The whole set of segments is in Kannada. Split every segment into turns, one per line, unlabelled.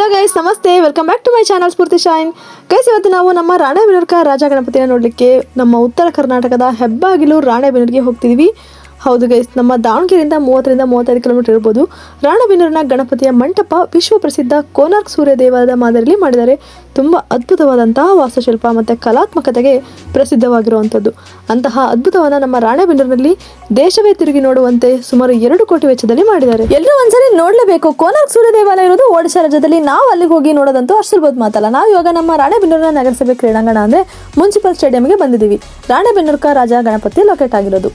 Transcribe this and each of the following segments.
ಹೆಲೋ ಗೈಸ್ ನಮಸ್ತೆ. Welcome back to my channel Spoorthi shine guys ಇವತ್ತು ನಾವು ನಮ್ಮ ರಾಣೆಬೆನ್ನೂರ್ಕ ರಾಜ ಗಣಪತಿನ ನೋಡಲಿಕ್ಕೆ ನಮ್ಮ ಉತ್ತರ ಕರ್ನಾಟಕದ ಹೆಬ್ಬಾಗಿಲು ರಾಣೆಬೆನ್ನೂರಿಗೆ ಹೋಗ್ತಿದ್ವಿ. ಹೌದು ಗೈಸ್ ನಮ್ಮ ದಾವಣಗೆರೆಯಿಂದ ಮೂವತ್ತರಿಂದ ಮೂವತ್ತೈದು ಕಿಲೋಮೀಟರ್ ಇರ್ಬೋದು. ರಾಣಬೇನೂರಿನ ಗಣಪತಿಯ ಮಂಟಪ ವಿಶ್ವ ಪ್ರಸಿದ್ಧ ಕೋನಾರ್ಕ್ ಸೂರ್ಯ ದೇವಾಲಯದ ಮಾದರಿಯಲ್ಲಿ ಮಾಡಿದ್ದಾರೆ. ತುಂಬ ಅದ್ಭುತವಾದಂತಹ ವಾಸ್ತುಶಿಲ್ಪ ಮತ್ತು ಕಲಾತ್ಮಕತೆಗೆ ಪ್ರಸಿದ್ಧವಾಗಿರುವಂಥದ್ದು. ಅಂತಹ ಅದ್ಭುತವನ್ನು ನಮ್ಮ ರಾಣೆಬೆನ್ನೂರಿನಲ್ಲಿ ದೇಶವೇ ತಿರುಗಿ ನೋಡುವಂತೆ ಸುಮಾರು ಎರಡು ಕೋಟಿ ವೆಚ್ಚದಲ್ಲಿ ಮಾಡಿದ್ದಾರೆ. ಎಲ್ಲರೂ ಒಂದ್ಸರಿ ನೋಡಲೇಬೇಕು. ಕೋನಾರ್ಕ್ ಸೂರ್ಯ ದೇವಾಲಯ ಇರೋದು ಒಡಿಶಾ ರಾಜ್ಯದಲ್ಲಿ. ನಾವು ಅಲ್ಲಿಗೆ ಹೋಗಿ ನೋಡೋದಂತೂ ಅಷ್ಟು ಮಾತಲ್ಲ. ನಾವು ಇವಾಗ ನಮ್ಮ ರಾಣೆಬೆನ್ನೂರಿನ ನಗರಸಭೆ ಕ್ರೀಡಾಂಗಣ ಅಂದರೆ ಮುನ್ಸಿಪಲ್ ಸ್ಟೇಡಿಯಂಗೆ ಬಂದಿದ್ದೀವಿ. ರಾಣೆಬೆನ್ನೂರ್ಕ ರಾಜ ಗಣಪತಿ ಲೊಕೇಟ್ ಆಗಿರೋದು.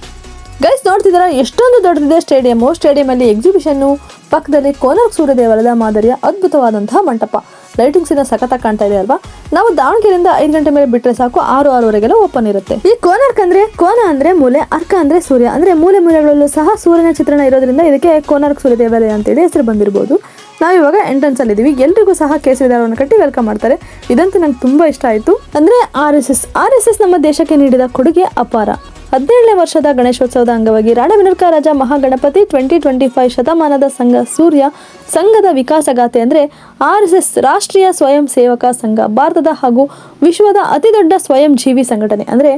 ಗೈಸ್ ನೋಡ್ತಿದ್ದೀರ? ಎಷ್ಟೊಂದು ದೊಡ್ಡದಿದೆ ಸ್ಟೇಡಿಯಮ್ಮು ಸ್ಟೇಡಿಯಮಲ್ಲಿ ಎಕ್ಸಿಬಿಷನ್ನು ಪಕ್ಕದಲ್ಲಿ ಕೋನರ್ ಸೂರ್ಯ ದೇವಾಲಯದ ಮಾದರಿಯ ಅದ್ಭುತವಾದಂತಹ ಮಂಟಪ. ಲೈಟಿಂಗ್ಸಿನ ಸಖತ್ತಾಗಿ ಕಾಣ್ತಾ ಇದೆ ಅಲ್ವಾ? ನಾವು ದಾವಣಗೆರೆಯಿಂದ ಐದು ಗಂಟೆ ಮೇಲೆ ಬಿಟ್ಟರೆ ಸಾಕು, ಆರು, ಆರೂವರೆಗೆಲ್ಲ ಓಪನ್ ಇರುತ್ತೆ. ಈ ಕೋನಾರ್ಕ್ ಅಂದ್ರೆ, ಕೋನ ಅಂದ್ರೆ ಮೂಲೆ, ಅರ್ಕ ಅಂದ್ರೆ ಸೂರ್ಯ. ಅಂದ್ರೆ ಮೂಲೆ ಮೂಲೆಗಳಲ್ಲೂ ಸಹ ಸೂರ್ಯನ ಚಿತ್ರಣ ಇರೋದ್ರಿಂದ ಇದಕ್ಕೆ ಕೋನಾರ್ಕ್ ಸೂರ್ಯ ದೇವಾಲಯ ಅಂತೇಳಿ ಹೆಸರು ಬಂದಿರಬಹುದು ನಾವು ಇವಾಗ ಎಂಟ್ರೆನ್ಸ್ ಅಲ್ಲಿ ಇದೀವಿ. ಎಲ್ರಿಗೂ ಸಹ ಕೇಸರಿ ದಾರವನ್ನು ಕಟ್ಟಿ ವೆಲ್ಕಮ್ ಮಾಡ್ತಾರೆ. ಇದಂತೂ ನಂಗೆ ತುಂಬಾ ಇಷ್ಟ ಆಯ್ತು. ಅಂದ್ರೆ R S S R S S ನಮ್ಮ ದೇಶಕ್ಕೆ ನೀಡಿದ ಕೊಡುಗೆ ಅಪಾರ. ಹದಿನೇಳನೇ ವರ್ಷದ ಗಣೇಶೋತ್ಸವದ ಅಂಗವಾಗಿ ರಾಣವಿನರ್ಕ Raja Mahaganapati twenty twenty five ಶತಮಾನದ ಸಂಘ ಸೂರ್ಯ ಸಂಘದ ವಿಕಾಸಗಾಥೆ ಅಂದರೆ ಆರ್ ಎಸ್ ಎಸ್ ರಾಷ್ಟ್ರೀಯ ಸ್ವಯಂ ಸೇವಕ ಸಂಘ, ಭಾರತದ ಹಾಗೂ ವಿಶ್ವದ ಅತಿದೊಡ್ಡ ಸ್ವಯಂ ಜೀವಿ ಸಂಘಟನೆ ಅಂದರೆ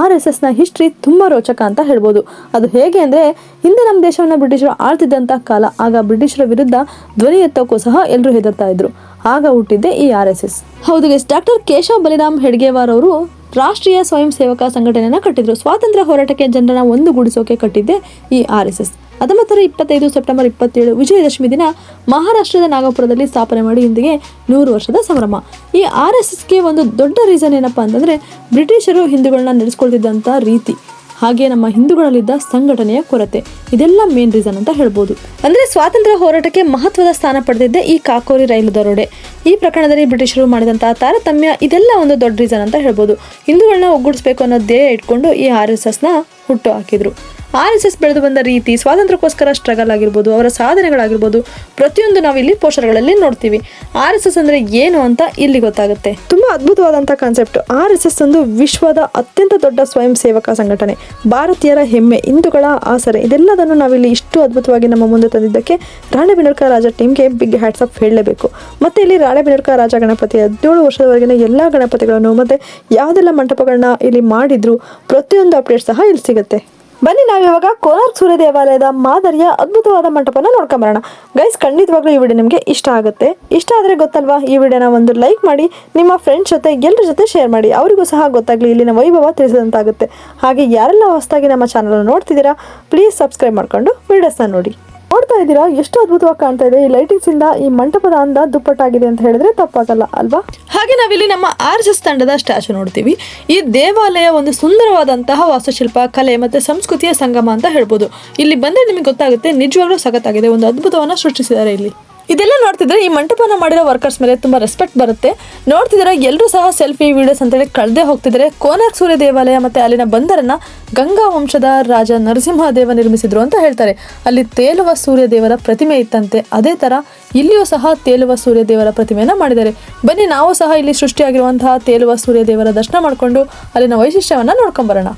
ಆರ್ ಎಸ್ ಎಸ್ನ ಹಿಸ್ಟ್ರಿ ತುಂಬ ರೋಚಕ ಅಂತ ಹೇಳ್ಬೋದು. ಅದು ಹೇಗೆ ಅಂದರೆ ಹಿಂದೆ ನಮ್ಮ ದೇಶವನ್ನು ಬ್ರಿಟಿಷರು ಆಳ್ತಿದ್ದಂಥ ಕಾಲ, ಆಗ ಬ್ರಿಟಿಷರ ವಿರುದ್ಧ ಧ್ವನಿ ಎತ್ತೋಕ್ಕೂ ಸಹ ಎಲ್ಲರೂ ಹೆದರ್ತಾ ಇದ್ರು. ಆಗ ಹುಟ್ಟಿದ್ದೆ ಈ ಆರ್ ಎಸ್ ಎಸ್. ಹೌದು ಗೆಸ್ ಡಾಕ್ಟರ್ ಕೇಶವ್ ಬಲಿರಾಮ್ ಹೆಡ್ಗೇವಾರ್ ಅವರು ರಾಷ್ಟ್ರೀಯ ಸ್ವಯಂ ಸೇವಕ ಸಂಘಟನೆಯನ್ನು ಕಟ್ಟಿದ್ರು. ಸ್ವಾತಂತ್ರ್ಯ ಹೋರಾಟಕ್ಕೆ ಜನರನ್ನ ಒಂದುಗೂಡಿಸೋಕೆ ಕಟ್ಟಿದ್ದೆ ಈ ಆರ್ ಎಸ್ ಎಸ್. ಹತ್ತೊಂಬತ್ತರ ಇಪ್ಪತ್ತೈದು ಸೆಪ್ಟೆಂಬರ್ ಇಪ್ಪತ್ತೇಳು ವಿಜಯದಶಮಿ ದಿನ ಮಹಾರಾಷ್ಟ್ರದ ನಾಗಪುರದಲ್ಲಿ ಸ್ಥಾಪನೆ ಮಾಡಿ ಇಂದಿಗೆ ನೂರು ವರ್ಷದ ಸಂಭ್ರಮ. ಈ ಆರ್ ಎಸ್ ಎಸ್ಗೆ ಒಂದು ದೊಡ್ಡ ರೀಸನ್ ಏನಪ್ಪಾ ಅಂತಂದ್ರೆ ಬ್ರಿಟಿಷರು ಹಿಂದೂಗಳನ್ನ ನಡೆಸ್ಕೊಳ್ತಿದ್ದಂಥ ರೀತಿ. ಹಾಗೆ ನಮ್ಮ ಹಿಂದೂಗಳಲ್ಲಿದ್ದ ಸಂಘಟನೆಯ ಕೊರತೆ. ಇದೆಲ್ಲ ಮೇನ್ ರೀಸನ್ ಅಂತ ಹೇಳ್ಬೋದು. ಅಂದ್ರೆ ಸ್ವಾತಂತ್ರ್ಯ ಹೋರಾಟಕ್ಕೆ ಮಹತ್ವದ ಸ್ಥಾನ ಪಡೆದಿದ್ದೆ ಈ ಕಾಕೋರಿ ರೈಲು ದರೋಡೆ. ಈ ಪ್ರಕರಣದಲ್ಲಿ ಬ್ರಿಟಿಷರು ಮಾಡಿದಂತಹ ತಾರತಮ್ಯ ಇದೆಲ್ಲ ಒಂದು ದೊಡ್ಡ ರೀಸನ್ ಅಂತ ಹೇಳ್ಬೋದು. ಹಿಂದೂಗಳನ್ನ ಒಗ್ಗೂಡಿಸಬೇಕು ಅನ್ನೋ ಧ್ಯೇಯ ಇಟ್ಕೊಂಡು ಈ ಆರ್ ಎಸ್ ಎಸ್ನ ಹುಟ್ಟು ಹಾಕಿದ್ರು. ಆರ್ ಎಸ್ ಎಸ್ ಬೆಳೆದು ಬಂದ ರೀತಿ ಸ್ವಾತಂತ್ರ್ಯಕ್ಕೋಸ್ಕರ ಸ್ಟ್ರಗಲ್ ಆಗಿರ್ಬೋದು, ಅವರ ಸಾಧನೆಗಳಾಗಿರ್ಬೋದು, ಪ್ರತಿಯೊಂದು ನಾವು ಇಲ್ಲಿ ಪೋಸ್ಟರ್ಗಳಲ್ಲಿ ನೋಡ್ತೀವಿ. ಆರ್ ಎಸ್ ಎಸ್ ಅಂದರೆ ಏನು ಅಂತ ಇಲ್ಲಿ ಗೊತ್ತಾಗುತ್ತೆ. ತುಂಬ ಅದ್ಭುತವಾದಂಥ ಕಾನ್ಸೆಪ್ಟ್ ಆರ್ ಎಸ್ ಎಸ್ ಒಂದು ವಿಶ್ವದ ಅತ್ಯಂತ ದೊಡ್ಡ ಸ್ವಯಂ ಸೇವಕ ಸಂಘಟನೆ. ಭಾರತೀಯರ ಹೆಮ್ಮೆ, ಹಿಂದೂಗಳ ಆಸರೆ, ಇದೆಲ್ಲದನ್ನು ನಾವಿಲ್ಲಿ ಇಷ್ಟು ಅದ್ಭುತವಾಗಿ ನಮ್ಮ ಮುಂದೆ ತಂದಿದ್ದಕ್ಕೆ ರಾಣೆಬೆನ್ನೂರ್ಕ ರಾಜ ಟೀಮ್ಗೆ ಬಿಗ್ ಹ್ಯಾಟ್ಸ್ ಅಪ್ ಹೇಳಲೇಬೇಕು. ಮತ್ತೆ ಇಲ್ಲಿ ರಾಣೆಬೆನ್ನೂರ್ಕ ರಾಜ ಗಣಪತಿ, ಹದಿನೇಳು ವರ್ಷದವರೆಗಿನ ಎಲ್ಲ ಗಣಪತಿಗಳನ್ನು ಮತ್ತೆ ಯಾವುದೆಲ್ಲ ಮಂಟಪಗಳನ್ನ ಇಲ್ಲಿ ಮಾಡಿದ್ರು, ಪ್ರತಿಯೊಂದು ಅಪ್ಡೇಟ್ ಸಹ ಇಲ್ಲಿ ಸಿಗುತ್ತೆ. ಬನ್ನಿ, ನಾವು ಇವಾಗ ಕೋನಾರ್ಕ್ ಸೂರ್ಯ ದೇವಾಲಯದ ಮಾದರಿಯ ಅದ್ಭುತವಾದ ಮಂಟಪನ ನೋಡ್ಕೊಂಬರೋಣ ಗೈಸ್ ಖಂಡಿತವಾಗ್ಲೂ ಈ ವಿಡಿಯೋ ನಿಮಗೆ ಇಷ್ಟ ಆಗುತ್ತೆ. ಇಷ್ಟ ಆದರೆ ಗೊತ್ತಲ್ವಾ, ಈ ವಿಡಿಯೋನ ಒಂದು ಲೈಕ್ ಮಾಡಿ, ನಿಮ್ಮ ಫ್ರೆಂಡ್ಸ್ ಜೊತೆ ಎಲ್ಲರ ಜೊತೆ ಶೇರ್ ಮಾಡಿ. ಅವರಿಗೂ ಸಹ ಗೊತ್ತಾಗಲಿ ಇಲ್ಲಿನ ವೈಭವ ತಿಳಿಸಿದಂತಾಗುತ್ತೆ. ಹಾಗೆ ಯಾರೆಲ್ಲ ಹೊಸದಾಗಿ ನಮ್ಮ ಚಾನಲ್ ನೋಡ್ತಿದ್ದೀರಾ ಪ್ಲೀಸ್ ಸಬ್ಸ್ಕ್ರೈಬ್ ಮಾಡ್ಕೊಂಡು ವಿಡಿಯೋಸ್ನ ನೋಡಿ. ನೋಡ್ತಾ ಇದ್ದೀರಾ, ಎಷ್ಟು ಅದ್ಭುತವಾಗಿ ಕಾಣ್ತಾ ಇದೆ. ಈ ಲೈಟಿಂಗ್ಸ್ ಇಂದ ಈ ಮಂಟಪದ ಅಂದ ದುಪ್ಪಟ್ಟಾಗಿದೆ ಅಂತ ಹೇಳಿದ್ರೆ ತಪ್ಪಾಗಲ್ಲ, ಅಲ್ವಾ? ಹಾಗೆ ನಾವಿಲ್ಲಿ ನಮ್ಮ ಆರ್ ಎಸ್ ತಂಡದ ಸ್ಟ್ಯಾಚು ನೋಡ್ತೀವಿ. ಈ ದೇವಾಲಯ ಒಂದು ಸುಂದರವಾದಂತಹ ವಾಸ್ತುಶಿಲ್ಪ, ಕಲೆ ಮತ್ತೆ ಸಂಸ್ಕೃತಿಯ ಸಂಗಮ ಅಂತ ಹೇಳ್ಬೋದು. ಇಲ್ಲಿ ಬಂದರೆ ನಿಮಗೆ ಗೊತ್ತಾಗುತ್ತೆ ನಿಜವಾಗ್ಲೂ ಸಖತ್ತಾಗಿದೆ. ಒಂದು ಅದ್ಭುತವನ್ನ ಸೃಷ್ಟಿಸಿದ್ದಾರೆ ಇಲ್ಲಿ. ಇದೆಲ್ಲ ನೋಡ್ತಿದ್ರೆ ಈ ಮಂಟಪನ ಮಾಡಿರೋ ವರ್ಕರ್ಸ್ ಮೇಲೆ ತುಂಬಾ ರೆಸ್ಪೆಕ್ಟ್ ಬರುತ್ತೆ. ನೋಡ್ತಿದ್ರೆ ಎಲ್ಲರೂ ಸಹ ಸೆಲ್ಫಿ ವೀಡಿಯೋಸ್ ಅಂತೇಳಿ ಕಳೆದೇ ಹೋಗ್ತಿದ್ರೆ. ಕೋನಾರ್ಕ್ ಸೂರ್ಯ ದೇವಾಲಯ ಮತ್ತೆ ಅಲ್ಲಿನ ಬಂದರನ್ನ ಗಂಗಾ ವಂಶದ ರಾಜ ನರಸಿಂಹದೇವ ನಿರ್ಮಿಸಿದ್ರು ಅಂತ ಹೇಳ್ತಾರೆ. ಅಲ್ಲಿ ತೇಲುವ ಸೂರ್ಯ ದೇವರ ಪ್ರತಿಮೆ ಇತ್ತಂತೆ. ಅದೇ ತರ ಇಲ್ಲಿಯೂ ಸಹ ತೇಲುವ ಸೂರ್ಯ ದೇವರ ಪ್ರತಿಮೆಯನ್ನು ಮಾಡಿದ್ದಾರೆ. ಬನ್ನಿ ನಾವು ಸಹ ಇಲ್ಲಿ ಸೃಷ್ಟಿಯಾಗಿರುವಂತಹ ತೇಲುವ ಸೂರ್ಯ ದೇವರ ದರ್ಶನ ಮಾಡಿಕೊಂಡು ಅಲ್ಲಿನ ವೈಶಿಷ್ಟ್ಯವನ್ನ ನೋಡ್ಕೊಂಬರೋಣ.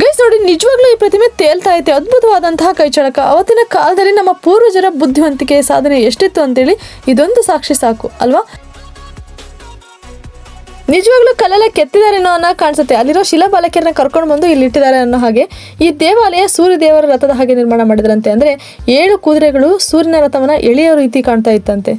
ಗೈಸ್ ನೋಡಿ, ನಿಜವಾಗ್ಲೂ ಈ ಪ್ರತಿಮೆ ತೇಲ್ತಾ ಐತೆ. ಅದ್ಭುತವಾದಂತಹ ಕೈಚಳಕ. ಅವತ್ತಿನ ಕಾಲದಲ್ಲಿ ನಮ್ಮ ಪೂರ್ವಜರ ಬುದ್ಧಿವಂತಿಕೆ ಸಾಧನೆ ಎಷ್ಟಿತ್ತು ಅಂತೇಳಿ ಇದೊಂದು ಸಾಕ್ಷಿ ಸಾಕು, ಅಲ್ವಾ? ನಿಜವಾಗ್ಲೂ ಕಲ್ಲೆಲ್ಲ ಕೆತ್ತಿದಾರೇನೋ ಅನ್ನೋ ಕಾಣಿಸುತ್ತೆ. ಅಲ್ಲಿರೋ ಶಿಲಾಬಾಲಕಿಯರನ್ನ ಕರ್ಕೊಂಡು ಬಂದು ಇಲ್ಲಿ ಇಟ್ಟಿದ್ದಾರೆ ಅನ್ನೋ ಹಾಗೆ. ಈ ದೇವಾಲಯ ಸೂರ್ಯ ದೇವರ ರಥದ ಹಾಗೆ ನಿರ್ಮಾಣ ಮಾಡಿದ್ರಂತೆ. ಅಂದ್ರೆ ಏಳು ಕುದುರೆಗಳು ಸೂರ್ಯನ ರಥವನ್ನ ಎಳೆಯೋ ರೀತಿ ಕಾಣ್ತಾ ಇತ್ತಂತೆ.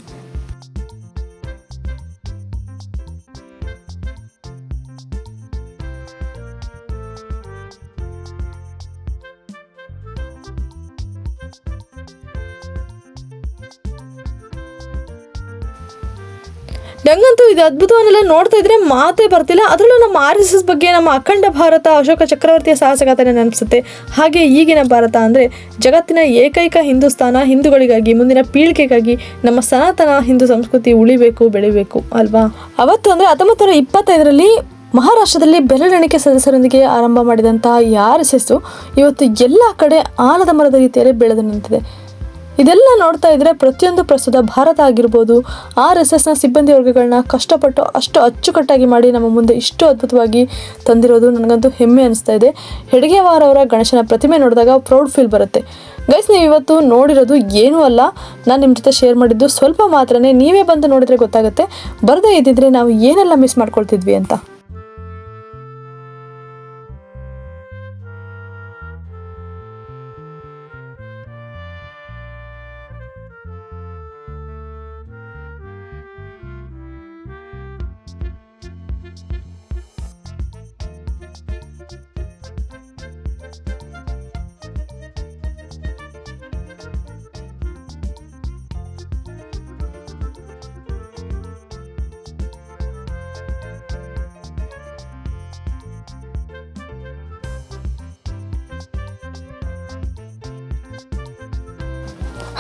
ನಂಗಂತೂ ಇದು ಅದ್ಭುತವನ್ನೆಲ್ಲ ನೋಡ್ತಾ ಇದ್ರೆ ಮಾತೇ ಬರ್ತಿಲ್ಲ. ಅದರಲ್ಲೂ ನಮ್ಮ ಆರ್ ಎಸ್ ಎಸ್ ಬಗ್ಗೆ ನಮ್ಮ ಅಖಂಡ ಭಾರತ ಅಶೋಕ ಚಕ್ರವರ್ತಿಯ ಸಾಹಸಗಾಥನೆ ನೆನಪಿಸುತ್ತೆ. ಹಾಗೆ ಈಗಿನ ಭಾರತ ಅಂದರೆ ಜಗತ್ತಿನ ಏಕೈಕ ಹಿಂದೂಸ್ತಾನ ಹಿಂದೂಗಳಿಗಾಗಿ, ಮುಂದಿನ ಪೀಳಿಗೆಗಾಗಿ ನಮ್ಮ ಸನಾತನ ಹಿಂದೂ ಸಂಸ್ಕೃತಿ ಉಳಿಬೇಕು, ಬೆಳಿಬೇಕು, ಅಲ್ವಾ? ಅವತ್ತು ಅಂದರೆ ಹತ್ತೊಂಬತ್ತು ನೂರ ಇಪ್ಪತ್ತೈದರಲ್ಲಿ ಮಹಾರಾಷ್ಟ್ರದಲ್ಲಿ ಬೆರಳೆಣಿಕೆ ಸದಸ್ಯರೊಂದಿಗೆ ಆರಂಭ ಮಾಡಿದಂತಹ ಈ ಆರ್ ಎಸ್ ಎಸ್ಸು ಇವತ್ತು ಎಲ್ಲ ಕಡೆ ಆಲದ ಮರದ ರೀತಿಯಲ್ಲಿ ಬೆಳೆದು ನಿಂತಿದೆ. ಇದೆಲ್ಲ ನೋಡ್ತಾ ಇದ್ರೆ ಪ್ರತಿಯೊಂದು ಪ್ರಸ್ತುತ ಭಾರತ ಆಗಿರ್ಬೋದು, ಆರ್ ಎಸ್ ಎಸ್ನ ಸಿಬ್ಬಂದಿ ವರ್ಗಗಳನ್ನ ಕಷ್ಟಪಟ್ಟು ಅಷ್ಟು ಅಚ್ಚುಕಟ್ಟಾಗಿ ಮಾಡಿ ನಮ್ಮ ಮುಂದೆ ಇಷ್ಟು ಅದ್ಭುತವಾಗಿ ತಂದಿರೋದು ನನಗಂತೂ ಹೆಮ್ಮೆ ಅನಿಸ್ತಾ ಇದೆ. ಹೆಡ್ಗೇವಾರ್ ಅವರ ಗಣೇಶನ ಪ್ರತಿಮೆ ನೋಡಿದಾಗ ಪ್ರೌಡ್ ಫೀಲ್ ಬರುತ್ತೆ. ಗೈಸ್, ನೀವು ಇವತ್ತು ನೋಡಿರೋದು ಏನೂ ಅಲ್ಲ. ನಾನು ನಿಮ್ಮ ಜೊತೆ ಶೇರ್ ಮಾಡಿದ್ದು ಸ್ವಲ್ಪ ಮಾತ್ರನೇ. ನೀವೇ ಬಂದು ನೋಡಿದ್ರೆ ಗೊತ್ತಾಗುತ್ತೆ. ಬರದೇ ಇದ್ದಿದ್ರೆ ನಾವು ಏನೆಲ್ಲ ಮಿಸ್ ಮಾಡ್ಕೊಳ್ತಿದ್ವಿ ಅಂತ.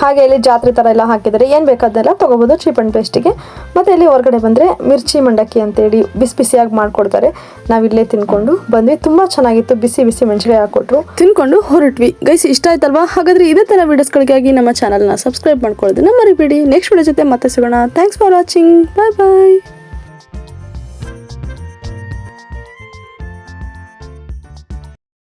ಹಾಗೆ ಇಲ್ಲಿ ಜಾತ್ರೆ ಥರ ಎಲ್ಲ ಹಾಕಿದ್ದಾರೆ. ಏನು ಬೇಕಾದೆಲ್ಲ ತೊಗೋಬೋದು. ಚೀಪ್ ಆ್ಯಂಡ್ ಪೇಸ್ಟಿಗೆ ಮತ್ತು ಇಲ್ಲಿ ಹೊರಗಡೆ ಬಂದರೆ ಮಿರ್ಚಿ ಮಂಡಕ್ಕಿ ಅಂತೇಳಿ ಬಿಸಿ ಬಿಸಿಯಾಗಿ ಮಾಡಿಕೊಡ್ತಾರೆ. ನಾವು ಇಲ್ಲೇ ತಿನ್ಕೊಂಡು ಬಂದ್ವಿ. ತುಂಬ ಚೆನ್ನಾಗಿತ್ತು. ಬಿಸಿ ಬಿಸಿ ಮೆಣಸಿಗೆ ಹಾಕ್ಕೊಟ್ರು. ತಿನ್ಕೊಂಡು ಹೊರಟ್ವಿ. ಗೈಸ್ ಇಷ್ಟ ಆಯ್ತಲ್ವಾ? ಹಾಗಾದರೆ ಇದೇ ಥರ ವೀಡಿಯೋಸ್ಗಳಿಗಾಗಿ ನಮ್ಮ ಚಾನಲ್ನ ಸಬ್ಸ್ಕ್ರೈಬ್ ಮಾಡ್ಕೊಳ್ಳೋದನ್ನ ಮರಿಬೇಡಿ. ನೆಕ್ಸ್ಟ್ ವಿಡಿಯೋ ಜೊತೆ ಮತ್ತೆ ಸಿಗೋಣ. Thanks for watching bye bye